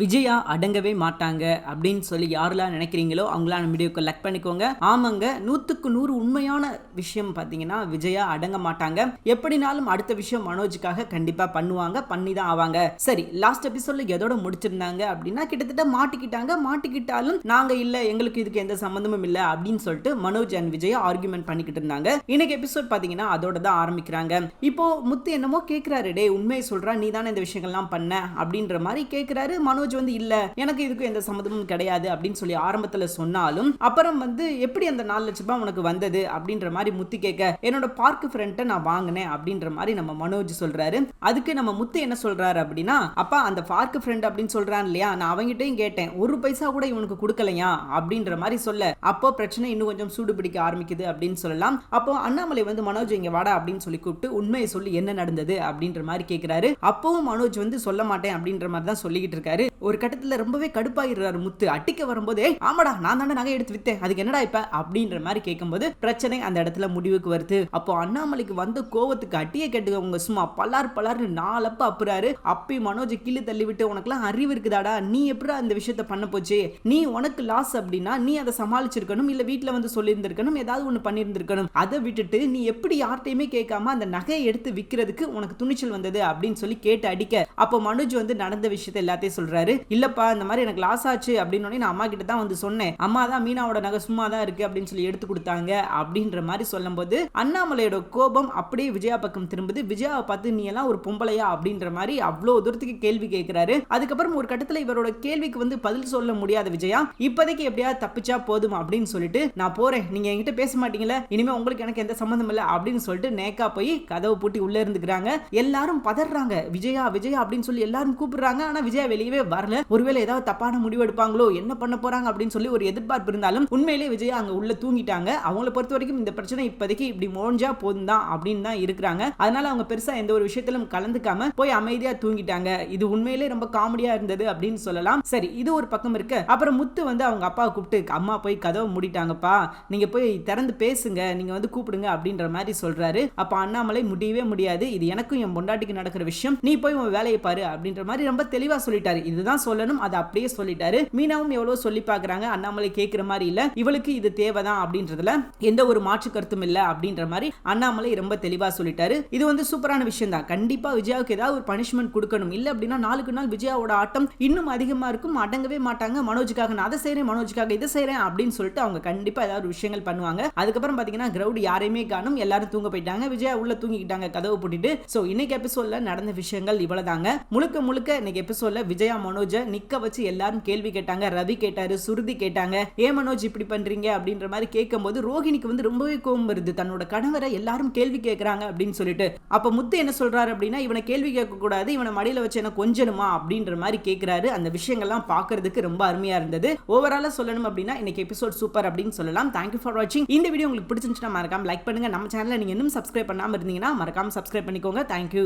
விஜயா அடங்கவே மாட்டாங்க அப்படின்னு சொல்லி யாரெல்லாம் நினைக்கிறீங்களோ அவங்களாம் நம்ம வீடியோக்கு லக் பண்ணிக்கோங்க. ஆமாங்க நூற்றுக்கு நூறு உண்மையான விஷயம் பார்த்தீங்கன்னா விஜயா அடங்க மாட்டாங்க. எப்படினாலும் அடுத்த விஷயம் மனோஜுக்காக கண்டிப்பாக பண்ணுவாங்க பண்ணி தான் ஆவாங்க. சரி லாஸ்ட் எபிசோட்ல எதோட முடிச்சிருந்தாங்க அப்படின்னா கிட்டத்தட்ட மாட்டிக்கிட்டாங்க. மாட்டிக்கிட்டாலும் நாங்க இல்லை எங்களுக்கு இதுக்கு எந்த சம்மந்தமும் இல்லை அப்படின்னு சொல்லிட்டு மனோஜ் அண்ட் விஜயா ஆர்குமெண்ட் பண்ணிக்கிட்டு இருந்தாங்க. இன்னைக்கு எபிசோட் பார்த்தீங்கன்னா அதோட தான் ஆரம்பிக்கிறாங்க. இப்போ முத்து என்னமோ கேட்கிறாரு டே உண்மையை சொல்றா நீ தானே இந்த விஷயங்கள்லாம் பண்ண அப்படின்ற மாதிரி கேட்கிறாரு மனோஜ் வந்து இல்ல. எனக்கு இதுக்கும் எந்த சம்மதமும் கிடையாது அப்படின்னு சொல்லி ஆரம்பத்துல சொன்னாலும் அப்புறம் வந்து எப்படி அந்த நாலு லட்ச ரூபாய் உனக்கு வந்தது அப்படின்ற மாதிரி முத்து கேட்க என்னோட பார்க் ஃப்ரெண்ட்டை நான் வாங்கினேன் அப்படின்ற மாதிரி நம்ம மனோஜ் சொல்றாரு. அதுக்கு நம்ம முத்து என்ன சொல்றாரு அப்படின்னா அப்பா அந்த பார்க் ஃப்ரெண்ட் அப்படின்னு சொல்றான் இல்லையா? நான் அவங்ககிட்டயும் கேட்டேன். ஒரு பைசா கூட இவனுக்கு கொடுக்கலையா? அப்படின்ற மாதிரி சொல்ல அப்போ பிரச்சனை இன்னும் கொஞ்சம் சூடு பிடிக்க ஆரம்பிக்குது அப்படின்னு சொல்லலாம். அப்போ அண்ணாமலை வந்து மனோஜ் இங்க வாடா அப்படின்னு சொல்லி கூப்பிட்டு உண்மையை சொல்லி என்ன நடந்தது? அப்படின்ற மாதிரி கேட்கிறாரு அப்பவும் மனோஜ் வந்து சொல்ல மாட்டேன் அப்படின்ற மாதிரி தான் சொல்லிக்கிட்டு இருக்காரு. ஒரு கட்டத்துல ரொம்பவே கடுப்பாயிடுறாரு முத்து. அட்டிக்க வரும்போதே ஆமாடா நான் தானே நகை எடுத்து வித்தேன். அதுக்கு என்னடா இப்ப? அப்படின்ற மாதிரி கேட்கும்போது பிரச்சனை அந்த இடத்துல முடிவுக்கு வருது. அப்போ அண்ணாமலைக்கு வந்த கோவத்துக்கு அட்டியை கேட்டுக்கவங்க சும்மா பலார் பலார்னு நாலப்ப அப்புறாரு. அப்பி மனோஜ் கீழே தள்ளி விட்டு உனக்குலாம் அறிவு இருக்குதாடா? நீ எப்படி அந்த விஷயத்த பண்ண போச்சு? நீ உனக்கு லாஸ் அப்படின்னா நீ அதை சமாளிச்சிருக்கணும். இல்ல வீட்டுல வந்து சொல்லியிருந்திருக்கணும். ஏதாவது ஒண்ணு பண்ணியிருந்திருக்கணும். அதை விட்டுட்டு நீ எப்படி யார்ட்டையுமே கேட்காம அந்த நகையை எடுத்து விற்கிறதுக்கு உனக்கு துணிச்சல் வந்தது? அப்படின்னு சொல்லி கேட்டு அடிக்க. அப்போ மனோஜ் வந்து நடந்த விஷயத்த எல்லாத்தையும் சொல்றாரு. இல்லப்பா இந்த மாதிரி எனக்கு லாஸ் ஆச்சு அப்படின்னு நான் அம்மா கிட்ட தான் வந்து சொன்னேன். அம்மா தான் மீனாவோட நகை சும்மா தான் இருக்கு அப்படின்னு சொல்லி எடுத்து கொடுத்தாங்க அப்படின்ற மாதிரி சொல்லும்போது அண்ணாமலையோட கோபம் அப்படியே விஜயா பக்கம் திரும்புது. விஜயாவை பார்த்து நீ எல்லாம் ஒரு பொம்பளையா அப்படின்ற மாதிரி அவ்வளோ தூரத்துக்கு கேள்வி கேட்கிறாரு அதுக்கப்புறம் ஒரு கட்டத்தில் இவரோட கேள்விக்கு வந்து பதில் சொல்ல முடியாத விஜயா. இப்போதைக்கு எப்படியாவது தப்பிச்சா போதும் அப்படின்னு சொல்லிட்டு நான் போறேன். நீங்க என்கிட்ட பேச மாட்டீங்களா. இனிமே உங்களுக்கு எனக்கு எந்த சம்மந்தம் இல்லை அப்படின்னு சொல்லிட்டு நேக்கா போய் கதவை பூட்டி உள்ள இருந்துக்கிறாங்க. எல்லாரும் பதறாங்க. விஜயா விஜயா அப்படின்னு சொல்லி எல்லாரும் கூப்பிடுறாங்க. ஆனா விஜயா வெளியவே வரல. ஒருவேளை ஏதாவது தப்பான முடிவு எடுப்பாங்களோ என்ன பண்ண போறாங்க அப்படின்னு சொல்லி ஒரு எதிர்பார்ப்பு இருந்தாலும் உண்மையிலேயே விஜயா அங்க உள்ள தூங்கிட்டாங்க. அவங்கள பொறுத்த வரைக்கும் இந்த பிரச்சனை இப்போதைக்கு இப்படி மோஞ்சா போதும் தான் அப்படின்னு தான் இருக்கிறாங்க. அதனால அவங்க பெருசா எந்த ஒரு விஷயத்திலும் கலந்துக்காம போய் அமைதியா தூங்கிட்டாங்க. இது உண்மையிலேயே ரொம்ப காமெடியா இருந்தது அப்படின்னு சொல்லலாம். சரி இது ஒரு பக்கம் இருக்கு. அப்புறம் முத்து வந்து அவங்க அப்பாவை கூப்பிட்டு அம்மா போய் கதவை மூடிட்டாங்கப்பா. நீங்க போய் திறந்து பேசுங்க. நீங்க வந்து கூப்பிடுங்க அப்படின்ற மாதிரி சொல்றாரு. அப்ப அண்ணாமலை முடியவே முடியாது. இது எனக்கும் என் பொண்டாட்டிக்கு நடக்கிற விஷயம். நீ போய் உன் வேலையை பாரு அப்படின்ற மாதிரி ரொம்ப தெளிவா சொல்லிட்டாரு. இதுதான் சொல்லணும். அதை அப்படியே சொல்லிட்டாரு. மீனாவும் எவ்வளவு சொல்லி பாக்குறாங்க அண்ணாமலை கேட்கிற மாதிரி இல்ல. இவளுக்கு இது தேவைதான் அப்படின்றதுல எந்த ஒரு மாற்று கருத்தும் இல்ல அப்படின்ற மாதிரி அண்ணாமலை ரொம்ப தெளிவா சொல்லிட்டாரு. இது வந்து சூப்பரான விஷயம் தான். கண்டிப்பா விஜயாவுக்கு ஏதாவது ஒரு பனிஷ்மெண்ட் கொடுக்கணும். இல்ல அப்படின்னா நாளுக்கு நாள் விஜயாவோட ஆட்டம் இன்னும் அதிகமா இருக்கும். அடங்கவே மாட்டாங்க. மனோஜுக்காக நான் அதை செய்யறேன் மனோஜுக்காக இதை செய்யறேன் அப்படின்னு சொல்லிட்டு அவங்க கண்டிப்பா ஏதாவது ஒரு விஷயங்கள் பண்ணுவாங்க. அதுக்கப்புறம் பாத்தீங்கன்னா கிரௌண்ட் யாரையுமே காணும். எல்லாரும் தூங்க போயிட்டாங்க. விஜயா உள்ள தூங்கிக்கிட்டாங்க. கதவு போட்டுட்டு. சோ இன்னைக்கு எபிசோட்ல நடந்த விஷயங்கள் இவ்வளவுதாங்க. முழுக்க முழுக்க இன்னைக்கு எபிசோட்ல விஜயா மனோ மனோஜை நிக்க வச்சு எல்லாரும் கேள்வி கேட்டாங்க. ரவி கேட்டாரு சுருதி கேட்டாங்க. ஏன் மனோஜ் இப்படி பண்றீங்க? அப்படின்ற மாதிரி கேட்கும்போது ரோஹிணிக்கு வந்து ரொம்பவே கோபம் வருது. தன்னோட கணவரை எல்லாரும் கேள்வி கேட்கறாங்க அப்படின்னு சொல்லிட்டு. அப்ப முத்து என்ன சொல்றாரு அப்படின்னா இவனை கேள்வி கேட்க கூடாது இவனை மடியில வச்சு என்ன கொஞ்சணுமா? அப்படின்ற மாதிரி கேட்கிறாரு அந்த விஷயங்கள்லாம் பாக்குறதுக்கு ரொம்ப அருமையா இருந்தது. ஓவராலா சொல்லணும் அப்படின்னா இன்னைக்கு எபிசோட் சூப்பர் அப்படின்னு சொல்லலாம். தேங்க்யூ ஃபார் வாட்சிங் இந்த வீடியோ உங்களுக்கு பிடிச்சிருந்துச்சுன்னா மறக்காம லைக் பண்ணுங்க. நம்ம சேனலை நீங்க இன்னும் சப்ஸ்கிரைப் பண்ணாம இருந்தீங்கன்னா மறக்காம சப்ஸ்கிரைப் பண்ணிக்கோங்க. தேங்க்யூ